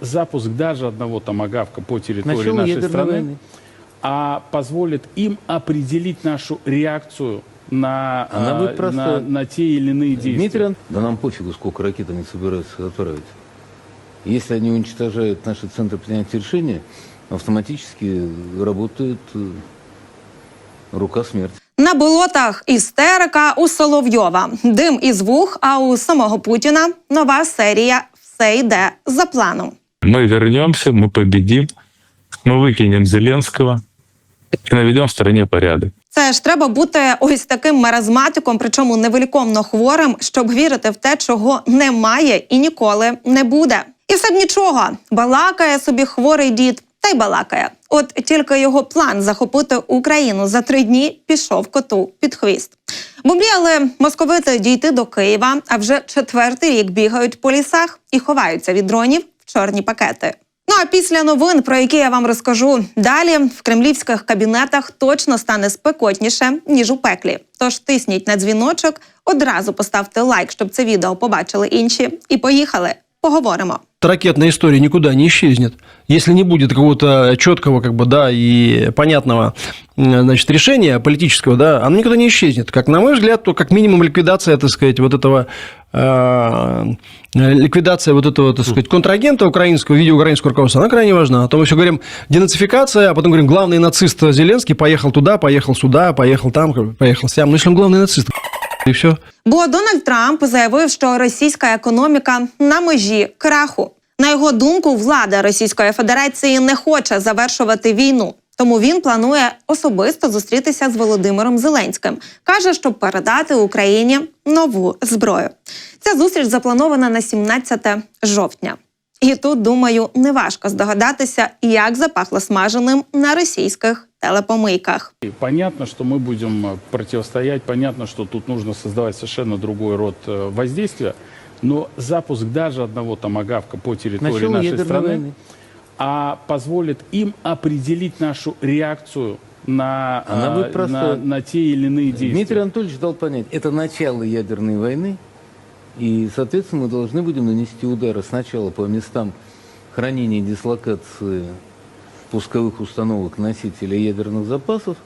запуск даже одного томагавка по территории Начало нашей ядерной страны, войны. а позволит им определить нашу реакцию на, Она будет а, просто- на, на те или иные действия. Дмитрий Ан- Да нам пофигу, сколько ракет они собираются отправить. Если они уничтожают наши центры принятия решения, автоматически работает э, рука смерти. На болотах істерика у Соловйова, дим із вух, а у самого Путіна нова серія Все йде за планом. Мы вернемся, мы победим, мы выкинем Зеленского и наведем в стране порядок. Це ж треба бути ось таким маразматиком, причому невиліковно хворим, щоб вірити в те, чого немає і ніколи не буде. І все б нічого, балакає собі хворий дід, та й балакає. От тільки його план захопити Україну за три дні пішов коту під хвіст. Бо мріяли московити дійти до Києва, а вже четвертий рік бігають по лісах і ховаються від дронів в чорні пакети. Ну а після новин, про які я вам розкажу далі, в кремлівських кабінетах точно стане спекотніше ніж у пеклі. Тож тисніть на дзвіночок, одразу поставте лайк, щоб це відео побачили інші. І поїхали. Поговоримо. ракетная история никуда не исчезнет, если не будет какого-то четкого, как бы, да, и понятного, значит, решения политического, да, она никуда не исчезнет. Как на мой взгляд, то как минимум ликвидация, так сказать, вот этого э, ликвидация вот этого, так сказать, контрагента украинского в виде украинского руководства, она крайне важна. А то мы все говорим денацификация, а потом говорим, главный нацист Зеленский поехал туда, поехал сюда, поехал там, поехал сям. Ну, если он главный нацист, и все. Бо Дональд Трамп заявив, що російська економіка на межі краху. На його думку, влада Російської Федерації не хоче завершувати війну. Тому він планує особисто зустрітися з Володимиром Зеленським. каже, щоб передати Україні нову зброю. Ця зустріч запланована на 17 жовтня. І тут, думаю, неважко здогадатися, як запахло смаженим на російських телепомийках. И Понятно, что мы будем э, противостоять, понятно, что тут нужно создавать совершенно другой род э, воздействия, но запуск даже одного томагавка по территории Начало нашей ядерной страны войны. а позволит им определить нашу реакцию на, Она а, будет просто- на, на те или иные действия. Дмитрий Анатольевич дал понять, это начало ядерной войны, и, соответственно, мы должны будем нанести удары сначала по местам хранения и дислокации пусковых установок носителей ядерных запасов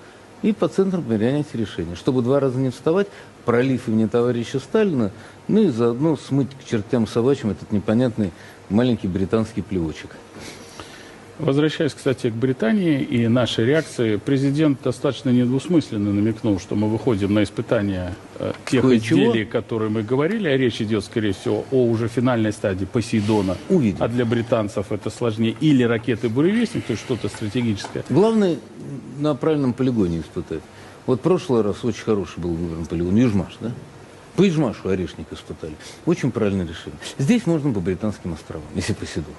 и по центрам принятия решения, чтобы два раза не вставать, пролив имени товарища Сталина, ну и заодно смыть к чертям собачьим этот непонятный маленький британский плевочек. Возвращаясь, кстати, к Британии и нашей реакции, президент достаточно недвусмысленно намекнул, что мы выходим на испытания э, тех Кое-чего. изделий, которые мы говорили, а речь идет, скорее всего, о уже финальной стадии Посейдона. Увидим. А для британцев это сложнее. Или ракеты «Буревестник», то есть что-то стратегическое. Главное на правильном полигоне испытать. Вот в прошлый раз очень хороший был выбран полигон Южмаш, да? По Южмашу орешник испытали. Очень правильное решение. Здесь можно по британским островам, если Посейдон.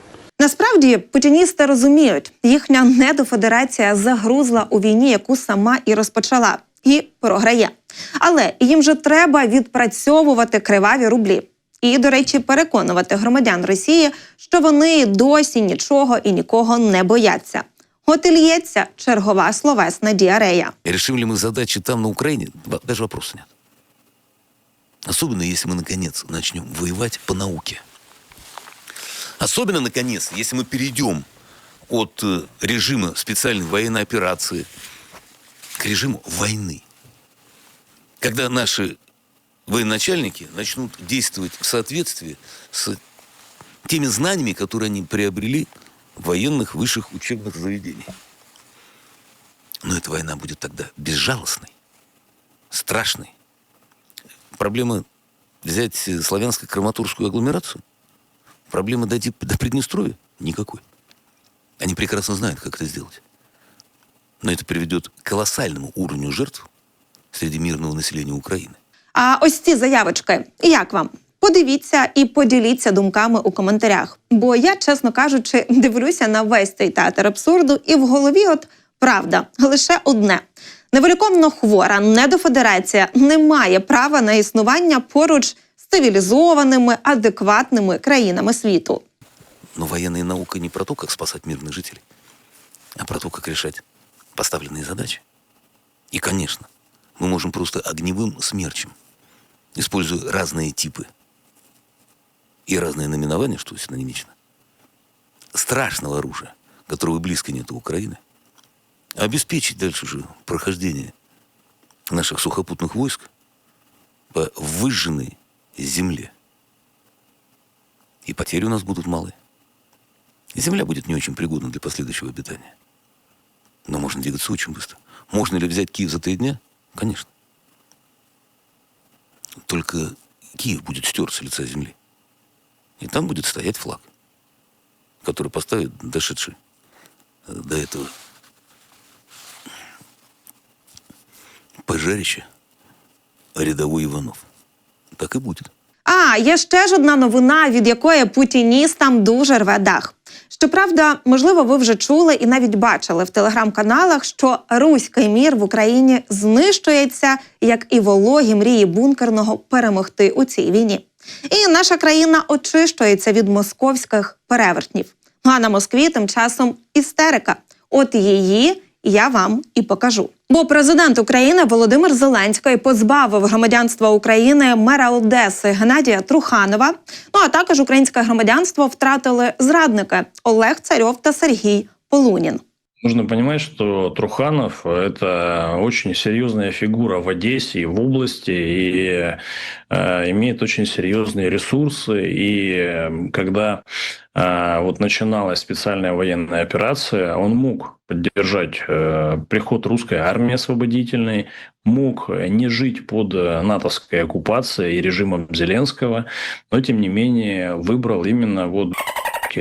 Насправді путіністи розуміють, їхня недофедерація загрузла у війні, яку сама і розпочала, і програє. Але їм же треба відпрацьовувати криваві рублі. І, до речі, переконувати громадян Росії, що вони досі нічого і нікого не бояться. От і лється чергова словесна діарея. Решим ли мы задачи там, на Во- даже вопроса нет. Особенно, если мы, наконец, начнем воевать по науке. Особенно, наконец, если мы перейдем от э, режима специальной военной операции к режиму войны. Когда наши военачальники начнут действовать в соответствии с теми знаниями, которые они приобрели в военных высших учебных заведениях. Но эта война будет тогда безжалостной, страшной. Проблема взять э, славянско-краматорскую агломерацию, проблема дойти до Приднестровья никакой. Они прекрасно знают, как это сделать. Но это приведет к колоссальному уровню жертв среди мирного населения Украины. А ось ці заявочки, як вам? Подивіться і поділіться думками у коментарях. Бо я, чесно кажучи, дивлюся на весь цей театр абсурду, і в голові, от правда, лише одне: невеликовно хвора недофедерація не має права на існування поруч з цивілізованими, адекватними країнами світу. Но военная наука не про то, как спасать мирных жителей, а про то, как решать поставленные задачи. И, конечно, мы можем просто огневым смерчем, используя разные типы и разные наименования, что синонимично, страшного оружия, которого близко нет у Украины, обеспечить дальше же прохождение наших сухопутных войск по выжженной земле. И потери у нас будут малые. И земля будет не очень пригодна для последующего обитания. Но можно двигаться очень быстро. Можно ли взять Киев за три дня? Конечно. Только Киев будет стерт с лица земли. И там будет стоять флаг, который поставит дошедший э, до этого пожарище рядовой Иванов. Так и будет. А є ще ж одна новина, від якої путіністам дуже рве дах. Щоправда, можливо, ви вже чули і навіть бачили в телеграм-каналах, що руський мір в Україні знищується, як і вологі мрії бункерного перемогти у цій війні. І наша країна очищується від московських перевертнів. Ну а на Москві тим часом істерика. От її я вам і покажу. Бо президент України Володимир Зеленський позбавив громадянства України мера Одеси Геннадія Труханова. Ну а також українське громадянство втратили зрадники Олег Царьов та Сергій Полунін. Нужно понимать, что Труханов – это очень серьезная фигура в Одессе и в области, и э, имеет очень серьезные ресурсы. И э, когда э, вот начиналась специальная военная операция, он мог поддержать э, приход русской армии освободительной, мог не жить под натовской оккупацией и режимом Зеленского, но тем не менее выбрал именно вот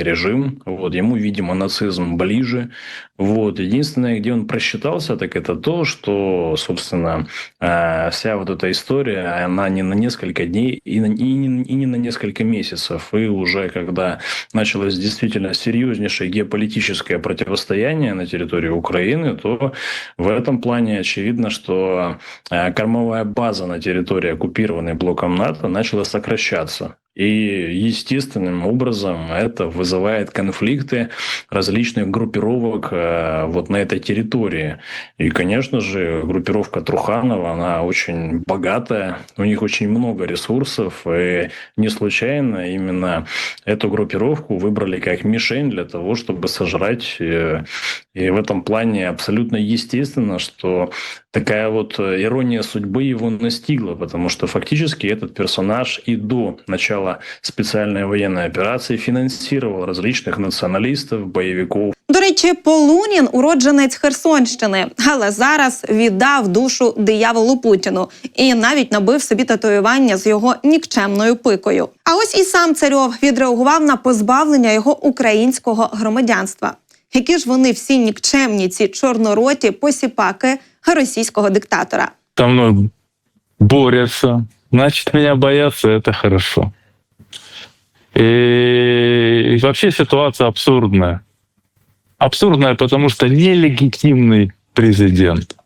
режим. Вот, ему, видимо, нацизм ближе. Вот. Единственное, где он просчитался, так это то, что, собственно, э, вся вот эта история, она не на несколько дней и, на- и, не, и не на несколько месяцев. И уже когда началось действительно серьезнейшее геополитическое противостояние на территории Украины, то в этом плане очевидно, что э, кормовая база на территории, оккупированной блоком НАТО, начала сокращаться. И естественным образом это вызывает конфликты различных группировок э, вот на этой территории. И, конечно же, группировка Труханова, она очень богатая, у них очень много ресурсов, и не случайно именно эту группировку выбрали как мишень для того, чтобы сожрать. э, И в этом плане абсолютно естественно, что такая вот э, ирония судьбы его настигла, потому что фактически этот персонаж и до начала специальной военной операции финансировал различных националистов, боевиков, До речі, Полунін уродженець Херсонщини, але зараз віддав душу дияволу Путіну і навіть набив собі татуювання з його нікчемною пикою. А ось і сам царьов відреагував на позбавлення його українського громадянства. Які ж вони всі нікчемні, ці чорнороті посіпаки російського диктатора. Со мной борются. Значит, меня боятся, это хорошо. И вообще ситуация абсурдная. Абсурдная, потому что нелегитимный президент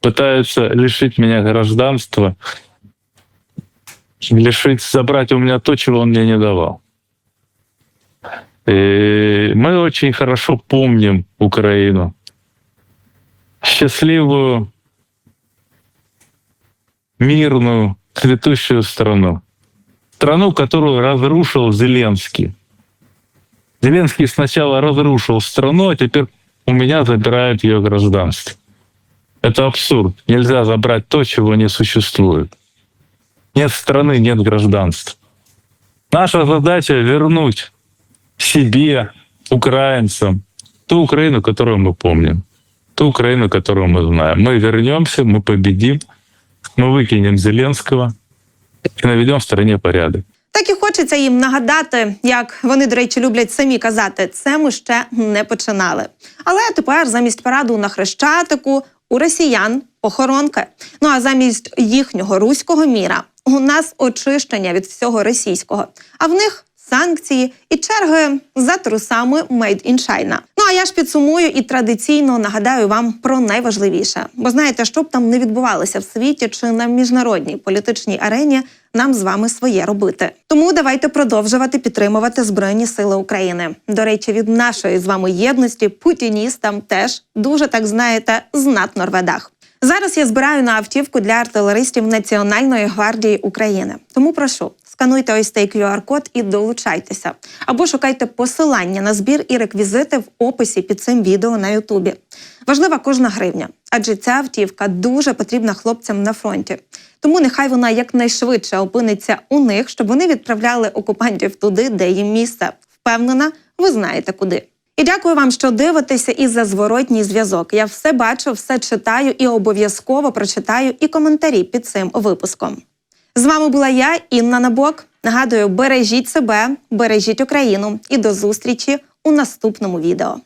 пытается лишить меня гражданства, лишить, забрать у меня то, чего он мне не давал. Мы очень хорошо помним Украину. Счастливую, мирную, цветущую страну. Страну, которую разрушил Зеленский. Зеленский сначала разрушил страну, а теперь у меня забирают ее гражданство. Это абсурд. Нельзя забрать то, чего не существует. Нет страны, нет гражданства. Наша задача вернуть себе, украинцам, ту Украину, которую мы помним, ту Украину, которую мы знаем. Мы вернемся, мы победим, мы выкинем Зеленского и наведем в стране порядок. Так і хочеться їм нагадати, як вони, до речі, люблять самі казати, це ми ще не починали. Але тепер замість параду на хрещатику у росіян охоронки. Ну а замість їхнього руського міра у нас очищення від всього російського. А в них санкції і черги за трусами Made in China. Ну а я ж підсумую і традиційно нагадаю вам про найважливіше. Бо знаєте, що б там не відбувалося в світі чи на міжнародній політичній арені, нам з вами своє робити. Тому давайте продовжувати підтримувати Збройні Сили України. До речі, від нашої з вами єдності путіністам теж дуже так знаєте знатно рве дах. Зараз я збираю на автівку для артилеристів Національної гвардії України. Тому прошу Скануйте ось цей QR-код і долучайтеся. Або шукайте посилання на збір і реквізити в описі під цим відео на Ютубі. Важлива кожна гривня, адже ця автівка дуже потрібна хлопцям на фронті. Тому нехай вона якнайшвидше опиниться у них, щоб вони відправляли окупантів туди, де їм місце. Впевнена, ви знаєте куди. І дякую вам, що дивитеся і за зворотній зв'язок. Я все бачу, все читаю і обов'язково прочитаю і коментарі під цим випуском. З вами була я, Інна Набок. Нагадую, бережіть себе, бережіть Україну і до зустрічі у наступному відео.